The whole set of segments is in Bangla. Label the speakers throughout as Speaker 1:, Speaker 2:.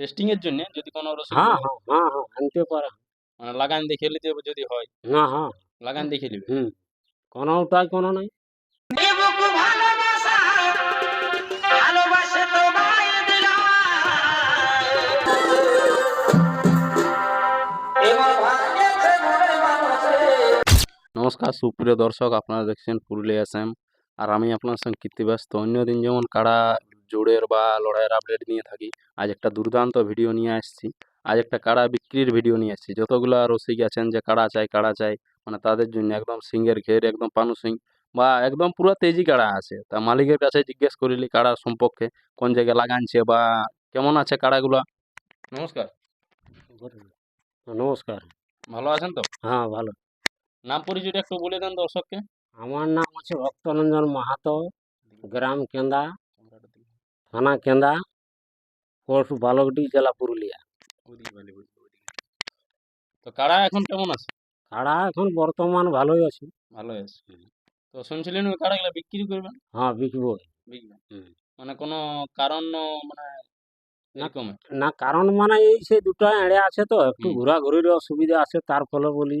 Speaker 1: টেস্টিং এর জন্য যদি কোনো রসিক
Speaker 2: হ্যাঁ হ্যাঁ হ্যাঁ হ্যাঁ। আনতে পারে
Speaker 1: মানে লাগান দেখে নিতে হবে যদি হয়
Speaker 2: হ্যাঁ হ্যাঁ।
Speaker 1: লাগান দেখে নিবে।
Speaker 2: হুম। কোনো উপায় কোনো নাই।
Speaker 3: বুকু ভালোবাসা ভালোবাসে তোমায় দিলাম এবার ভাঙেছে মানুষে।
Speaker 1: নমস্কার সুপ্রিয় দর্শক আপনারা দেখছেন পুরুলিয়া এস এম আর আমি আপনার সঙ্গে কীর্তি ব্যস্ত অন্যদিন যেমন কাড়া জোড়ের বা লড়াইয়ের আপডেট নিয়ে থাকি। আজ একটা দুর্দান্ত ভিডিও নিয়ে আসছি। আজ একটা কাড়া বিক্রির ভিডিও নিয়ে আসছি। যতগুলা রসিক আছেন যে কাড়া চাই কাড়া চাই মানে তাদের জন্য একদম সিংয়ের ঘের একদম পানু সিং বা একদম পুরো তেজি কাড়া আছে। তা মালিকের কাছে জিজ্ঞেস করিলি কাড়ার সম্পর্কে কোন জায়গায় লাগানছে বা কেমন আছে কাড়াগুলা? নমস্কার।
Speaker 2: নমস্কার।
Speaker 1: ভালো আছেন তো?
Speaker 2: হ্যাঁ ভালো।
Speaker 1: নাম পরিচয়টা একটু বলে দেন দর্শককে।
Speaker 2: আমার নাম আছে ভক্তরঞ্জন মাহাতো গ্রাম কেন্দা। থানা কেন্দা পোস্ট বালকডি জেলা পুরুলিয়া।
Speaker 1: তো কাড়া এখন কেমন আছে?
Speaker 2: কাড়া এখন বর্তমান ভালোই আছে।
Speaker 1: ভালো আছে। তো শুনছিলেন ওই কাড়াগুলা বিক্রি করবেন?
Speaker 2: হ্যাঁ বিকবো।
Speaker 1: বিকবেন। মানে কোনো কারণ মানে
Speaker 2: না। কারণ মানে এই সে দুটো এড়ে আছে তো একটু। ঘোরাঘুরির অসুবিধা আছে তার ফলে বলি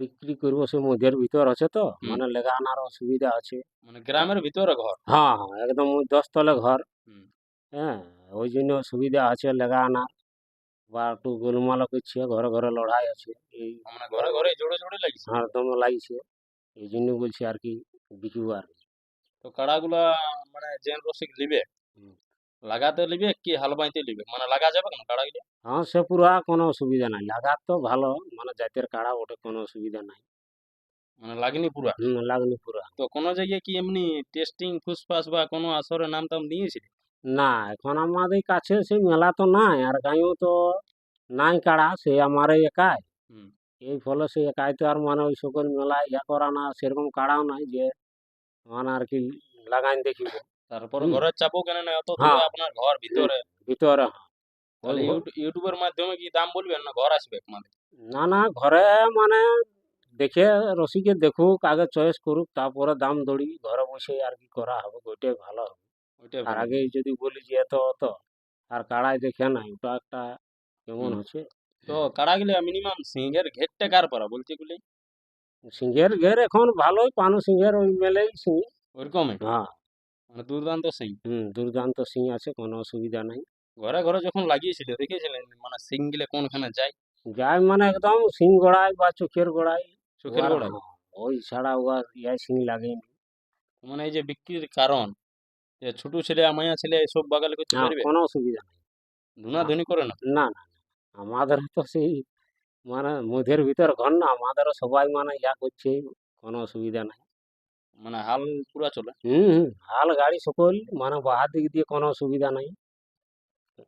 Speaker 2: বিক্রি করব সে মধ্যের ভিতর আছে তো মানে লেগা আনার অসুবিধা আছে।
Speaker 1: মানে গ্রামের ভিতরে ঘর?
Speaker 2: হ্যাঁ হ্যাঁ একদম ওই দশতলে ঘর। হ্যাঁ ওই জন্য সুবিধা আছে লেগা আনার বা একটু গোলমাল করছে ঘরে ঘরে লড়াই আছে এই
Speaker 1: মানে ঘরে ঘরে জোড়ে জোড়ে লাগিছে?
Speaker 2: হাড় দমে লাগছে। এই জন্য বলছি আর কি বিকিব আর কি।
Speaker 1: তো কাড়াগুলা মানে জেন রসিক
Speaker 2: হুম।
Speaker 1: লাগাতে লিবে কি হাল বাইতে লিবে? মানে লাগা যাবে কেন কাড়াগুলা
Speaker 2: হ্যাঁ সে পুরা কোনো অসুবিধা নাই। লাগার তো ভালো মানে জাতের কাড়া ওটা কোনো অসুবিধা নাই।
Speaker 1: মানে লাগনি পুরা?
Speaker 2: হুম লাগনি পুরা।
Speaker 1: তো কোনো জায়গায় কি এমনি টেস্টিং ফুসফাস বা কোনো আসরে নাম টাম দিয়েছিল?
Speaker 2: না এখন আমাদের কাছে সেই মেলা তো নাই আর গাঁয়েও তো নাই কাড়া সে আমার একাই।
Speaker 1: হুম।
Speaker 2: এই ফলে সে একাই তো আর মানে ওই সকল মেলা ইয়া করা না সেরকম কাড়াও নাই যে মানে আর কি লাগাইন দেখিব।
Speaker 1: তারপর। ঘরের চাপও কেন না অত
Speaker 2: হ্যাঁ।
Speaker 1: দূরে আপনার ঘর ভিতরে।
Speaker 2: ভিতরে
Speaker 1: তাহলে
Speaker 2: ঘর-
Speaker 1: ইউটু- ইউটিউবের মাধ্যমে কি দাম বলবেন না ঘর আসবে মানে
Speaker 2: না না ঘরে মানে দেখে রসিকে দেখুক আগে চয়েস করুক তারপরে দাম দড়ি ঘরে বসে আর কি করা হবে ওইটাই ভালো হবে। আর। আগে যদি বলি যে এত অত আর কাড়াই দেখে নাই ওটা একটা কেমন হচ্ছে?
Speaker 1: তো কাড়া গেলে মিনিমাম সিংহের ঘেরটা কার পরা বলতে গুলি?
Speaker 2: সিংহের ঘের এখন ভালোই পানু সিংহের ওই মেলেই সিং
Speaker 1: ওরকমই
Speaker 2: হ্যাঁ।
Speaker 1: মানে দুর্দান্ত সিং।
Speaker 2: হুম দুর্দান্ত সিং আছে কোনো অসুবিধা নাই।
Speaker 1: ঘরে ঘরে যখন লাগিয়েছিল দেখেছিলেন মানে সিংগুলো কোনখানে যায়?
Speaker 2: যাই মানে একদম সিং গোড়ায় বা চোখের গোড়ায়
Speaker 1: চোখের গোড়ায়
Speaker 2: হ্যাঁ, ওই ছাড়া ওয়া ইয়াই সিং লাগেনি।
Speaker 1: মানে এই যে বিক্রির কারণ যে ছোট ছেলে মায়া ছেলে এসব বাগালে করতে পারবে?
Speaker 2: কোনো অসুবিধা নেই।
Speaker 1: ধুনাধুনি করে না?
Speaker 2: না না না। আমাদের তো সেই মানে মধ্যের ভিতর ঘর না আমাদেরও সবাই মানে ইয়া করছে কোনো অসুবিধা নাই।
Speaker 1: মানে হাল পুরা চলে।
Speaker 2: হুম হাল গাড়ি সকল মানে বাহার দিক দিয়ে কোনো অসুবিধা নাই।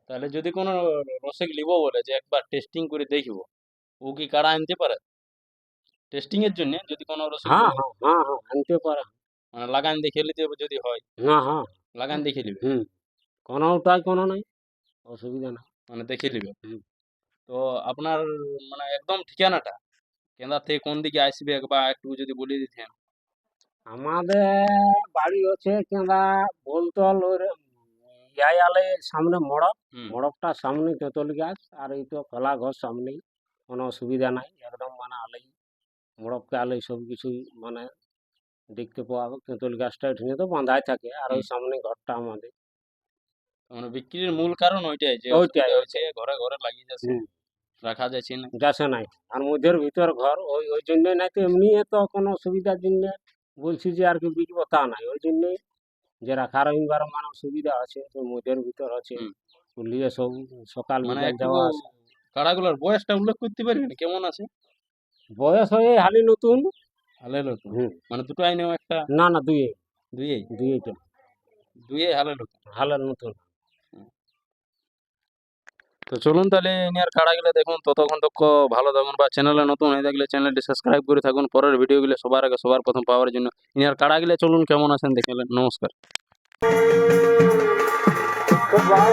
Speaker 1: তাহলে যদি কোনো রসিক লিব বলে যে একবার টেস্টিং করে দেখব ও কি কারা আনতে পারে? টেস্টিং এর জন্য যদি কোনো রসিক
Speaker 2: হ্যাঁ হ্যাঁ হ্যাঁ হ্যাঁ আনতে পারে।
Speaker 1: মানে লাগান দেখে নিতে যদি হয়।
Speaker 2: না হ্যাঁ।
Speaker 1: লাগান দেখে নিবে
Speaker 2: হুম। কোনো উপায় কোনো নাই অসুবিধা নাই।
Speaker 1: মানে দেখে নিবে
Speaker 2: হুম।
Speaker 1: তো আপনার মানে একদম ঠিকানাটা কেন্দ্র থেকে কোন দিকে আসবে বা একটু যদি বলে দিতেন।
Speaker 2: আমাদের বাড়ি হচ্ছে কিংবা বলতল আলে সামনে মড়ক।
Speaker 1: হুম।
Speaker 2: মড়কটার সামনে তেঁতুল গাছ আর এই তো খোলা ঘর সামনেই। কোনো অসুবিধা নাই একদম মানে আলেই মড়ককে আলেই সব কিছুই মানে দেখতে পাওয়া যাবে। তেঁতুল গাছটা এখানে তো বাঁধাই থাকে আর ওই। সামনে ঘরটা আমাদের।
Speaker 1: মানে বিক্রির মূল কারণ ওইটাই যে
Speaker 2: ওইটাই,
Speaker 1: হচ্ছে ঘরে ঘরে লাগিয়ে যাচ্ছে। রাখা যাচ্ছে না।
Speaker 2: যাচ্ছে নাই। আর মধ্যের ভিতর ঘর ওই ওই জন্যই নাই তো এমনি তো কোনো অসুবিধার জন্য বলছি যে আর কি বিকবো তা নাই ওই জন্যই যারা খারাপ ইনবার মানব সুবিধা আছে তো মধ্যের ভিতর আছে। নিয়ে সব সকাল
Speaker 1: মানে
Speaker 2: যাওয়া আসা।
Speaker 1: কাড়াগুলোর বয়সটা উল্লেখ করতে পারবেন কেমন আছে?
Speaker 2: বয়স হয়ে হালি নতুন।
Speaker 1: হালে নতুন। মানে দুটো আইনেও একটা?
Speaker 2: না না
Speaker 1: দুয়ে
Speaker 2: দুয়ে দুয়েটা
Speaker 1: দুয়ে হালে নতুন?
Speaker 2: হালের নতুন।
Speaker 1: তো চলুন তাহলে ইনার কাড়াগুলো দেখুন ততক্ষণ তক্ষ ভালো থাকুন বা চ্যানেলে নতুন হয়ে থাকলে চ্যানেলটি সাবস্ক্রাইব করে থাকুন। পরের ভিডিওগুলো সবার আগে, সবার প্রথম পাওয়ার জন্য। ইনার কাড়াগুলো চলুন, কেমন আছেন দেখে। নমস্কার।
Speaker 3: তোমায়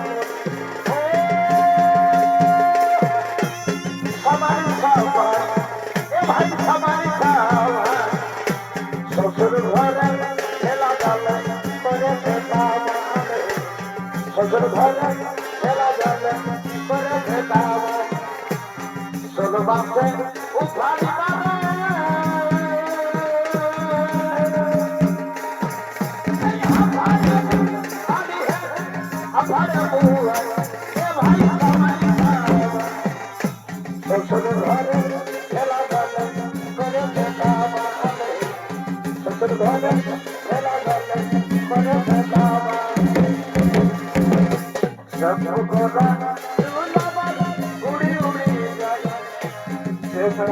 Speaker 4: I'm